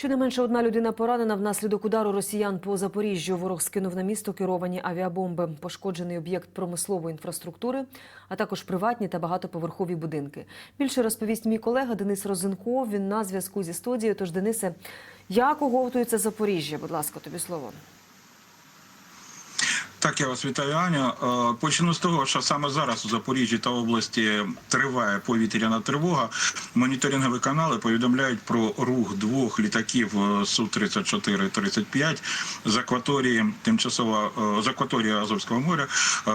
Щонайменше одна людина поранена внаслідок удару росіян по Запоріжжю. Ворог скинув на місто керовані авіабомби. Пошкоджений об'єкт промислової інфраструктури, а також приватні та багатоповерхові будинки. Більше розповість мій колега Денис Розенков. Він на зв'язку зі студією. Тож, Денисе, як оговтується Запоріжжя? Будь ласка, тобі слово. Так, я вас вітаю, Аня. Е, Почну з того, що саме зараз у Запоріжжі та області триває повітряна тривога. Моніторингові канали повідомляють про рух двох літаків су 34 35 з акваторії тимчасово е, з акваторії Азовського моря е,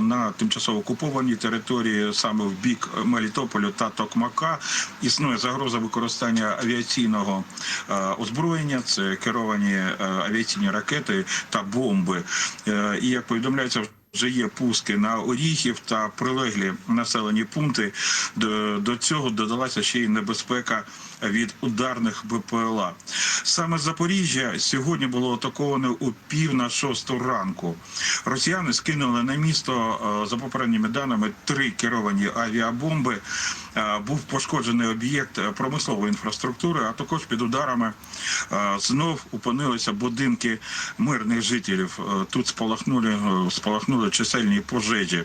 на тимчасово окупованій території саме в бік Мелітополю та Токмака. Існує загроза використання авіаційного е, озброєння. Це керовані е, авіаційні ракети та бомби. Як повідомляється, вже є пуски на Оріхів та прилеглі населені пункти. До, до цього додалася ще й небезпека від ударних БПЛА. Саме Запоріжжя сьогодні було атаковане у пів на шосту ранку. Росіяни скинули на місто е, за попередніми даними три керовані авіабомби. Е, Був пошкоджений об'єкт промислової інфраструктури, а також під ударами знов опинилися будинки мирних жителів. Е, Тут спалахнули, е, спалахнули чисельні пожежі.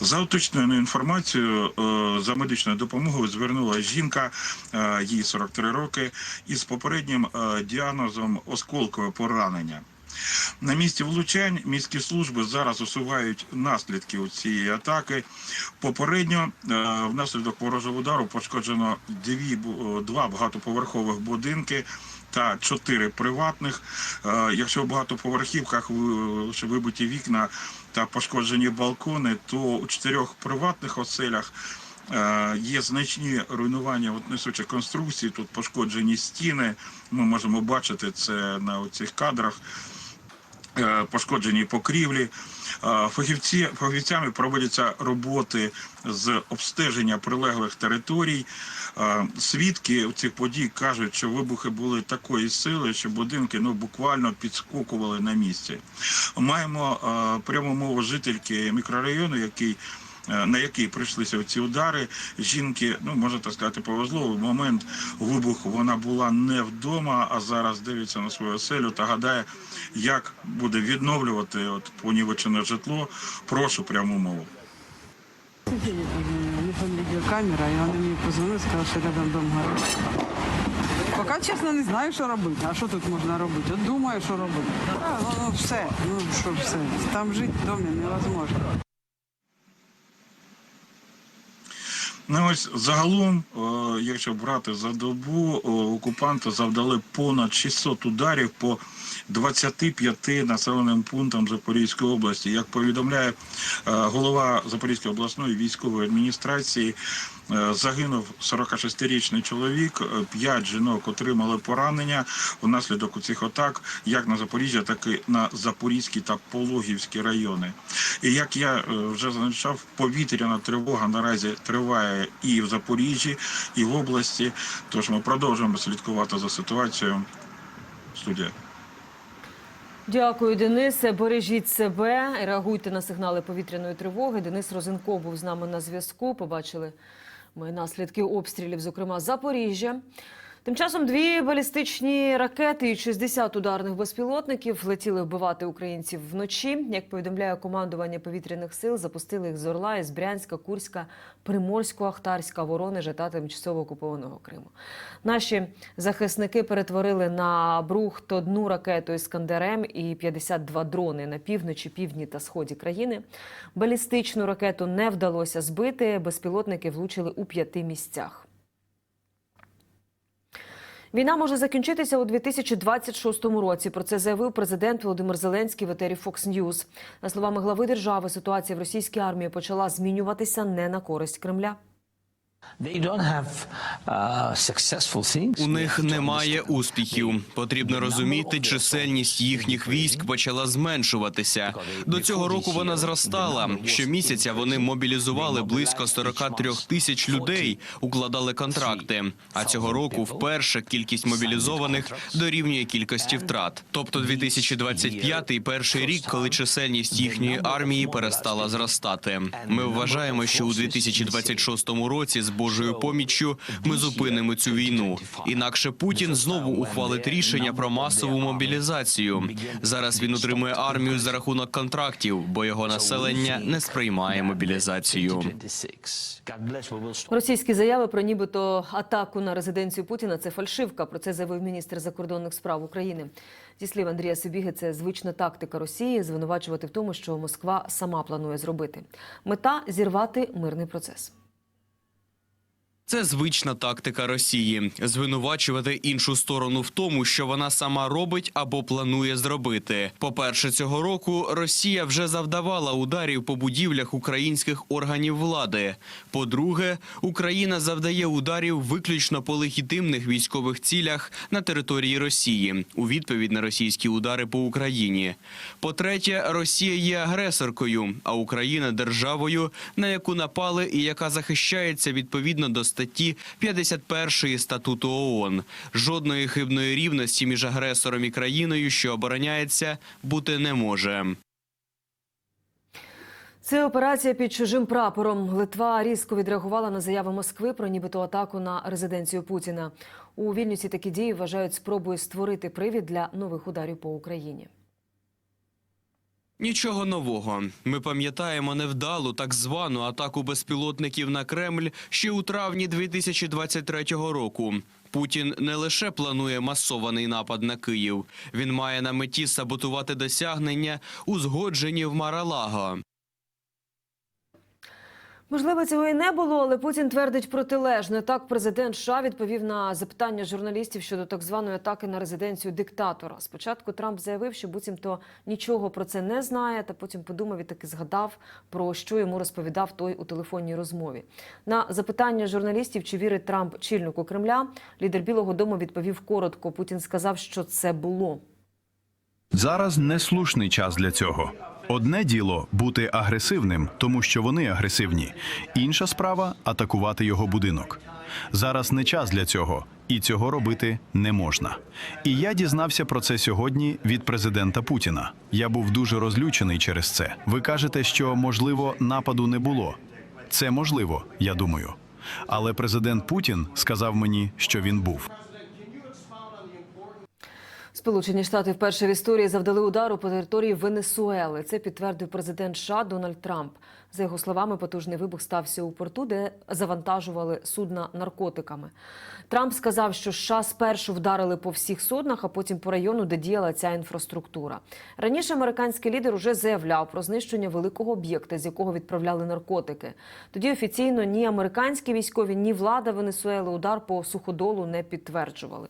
За уточненою інформацією, е, за медичною допомогою звернулася жінка, їй 43 роки, із попереднім діагнозом осколкове поранення. На місці влучань міські служби зараз усувають наслідки у цієї атаки. Попередньо внаслідок ворожого удару пошкоджено дві два багатоповерхових будинки. Та чотири приватних. Е, Якщо в багатоповерхівках вибиті вікна та пошкоджені балкони, то у чотирьох приватних оселях Е, Є значні руйнування от несучих конструкцій. Тут пошкоджені стіни. Ми можемо бачити це на цих кадрах. Е, Пошкоджені покрівлі. Е, Фахівці фахівцями проводяться роботи з обстеження прилеглих територій. Е, Свідки цих подій кажуть, що вибухи були такої сили, що будинки ну буквально підскокували на місці. Маємо пряму мову жительки мікрорайону, який на який прийшлися ці удари. Жінки, ну можна так сказати, повезло. В момент вибуху вона була не вдома, а зараз дивиться на свою оселю та гадає, як буде відновлювати от понівечене житло. Прошу пряму мову. У там видеокамера, і вони мені позвонили, сказали, що рядом дом горить. Поки, чесно, не знаю, що робити. А що тут можна робити? От думаю, що робити. А, ну, ну все, ну що все. Там жити в домі невозможно. Ну ось загалом, е, якщо брати за добу, е, окупанти завдали понад 600 ударів по 25 населеним пунктам Запорізької області. Як повідомляє е, голова Запорізької обласної військової адміністрації, загинув 46-річний чоловік, 5 жінок отримали поранення внаслідок цих атак, як на Запоріжжя, так і на Запорізький та Пологівські райони. І як я е, вже зазначав, повітряна тривога наразі триває і в Запоріжжі, і в області. Тож ми продовжуємо слідкувати за ситуацією. Студія. Дякую, Денисе. Бережіть себе, реагуйте на сигнали повітряної тривоги. Денис Розенков був з нами на зв'язку. Побачили ми наслідки обстрілів, зокрема Запоріжжя. Тим часом дві балістичні ракети і 60 ударних безпілотників летіли вбивати українців вночі. Як повідомляє командування повітряних сил, запустили їх з Орла, із Брянська, Курська, Приморського, Ахтарська, Воронежа та тимчасово окупованого Криму. Наші захисники перетворили на брухт одну ракету Іскандерем і 52 дрони на півночі, півдні та сході країни. Балістичну ракету не вдалося збити. Безпілотники влучили у п'яти місцях. Війна може закінчитися у 2026 році. Про це заявив президент Володимир Зеленський в етері Fox News. За словами глави держави, ситуація в російській армії почала змінюватися не на користь Кремля. У них немає успіхів. Потрібно розуміти, чисельність їхніх військ почала зменшуватися. До цього року вона зростала. Щомісяця вони мобілізували близько 43 тисяч людей, укладали контракти. А цього року вперше кількість мобілізованих дорівнює кількості втрат. Тобто 2025 – перший рік, коли чисельність їхньої армії перестала зростати. Ми вважаємо, що у 2026 році з Божою поміччю ми зупинимо цю війну. Інакше Путін знову ухвалить рішення про масову мобілізацію. Зараз він утримує армію за рахунок контрактів, бо його населення не сприймає мобілізацію. Російські заяви про нібито атаку на резиденцію Путіна це фальшивка. Про це заявив міністр закордонних справ України. Зі слів Андрія Сибіги, це звична тактика Росії звинувачувати в тому, що Москва сама планує зробити. Мета зірвати мирний процес. Це звична тактика Росії звинувачувати іншу сторону в тому, що вона сама робить або планує зробити. По-перше, цього року Росія вже завдавала ударів по будівлях українських органів влади. По-друге, Україна завдає ударів виключно по легітимних військових цілях на території Росії у відповідь на російські удари по Україні. По-третє, Росія є агресоркою, а Україна державою, на яку напали і яка захищається відповідно до статті 51 статуту ООН. Жодної хибної рівності між агресором і країною, що обороняється, бути не може. Це операція під чужим прапором. Литва різко відреагувала на заяви Москви про нібито атаку на резиденцію Путіна. У Вільнюсі такі дії вважають спробою створити привід для нових ударів по Україні. Нічого нового. Ми пам'ятаємо невдалу так звану атаку безпілотників на Кремль ще у травні 2023 року. Путін не лише планує масований напад на Київ, він має на меті саботувати досягнення, узгоджені в Маралаго. Можливо, цього і не було, але Путін твердить протилежне. Так, президент США відповів на запитання журналістів щодо так званої атаки на резиденцію диктатора. Спочатку Трамп заявив, що буцімто нічого про це не знає, та потім подумав і таки згадав про що йому розповідав той у телефонній розмові. На запитання журналістів, чи вірить Трамп чільнику Кремля, лідер Білого Дому відповів коротко. Путін сказав, що це було. Зараз не слушний час для цього. Одне діло бути агресивним, тому що вони агресивні. Інша справа атакувати його будинок. Зараз не час для цього, і цього робити не можна. І я дізнався про це сьогодні від президента Путіна. Я був дуже розлючений через це. Ви кажете, що можливо нападу не було. Це можливо, я думаю. Але президент Путін сказав мені, що він був. Сполучені Штати вперше в історії завдали удару по території Венесуели. Це підтвердив президент США Дональд Трамп. За його словами, потужний вибух стався у порту, де завантажували судна наркотиками. Трамп сказав, що США спершу вдарили по всіх суднах, а потім по району, де діяла ця інфраструктура. Раніше американський лідер уже заявляв про знищення великого об'єкта, з якого відправляли наркотики. Тоді офіційно ні американські військові, ні влада Венесуели удар по суходолу не підтверджували.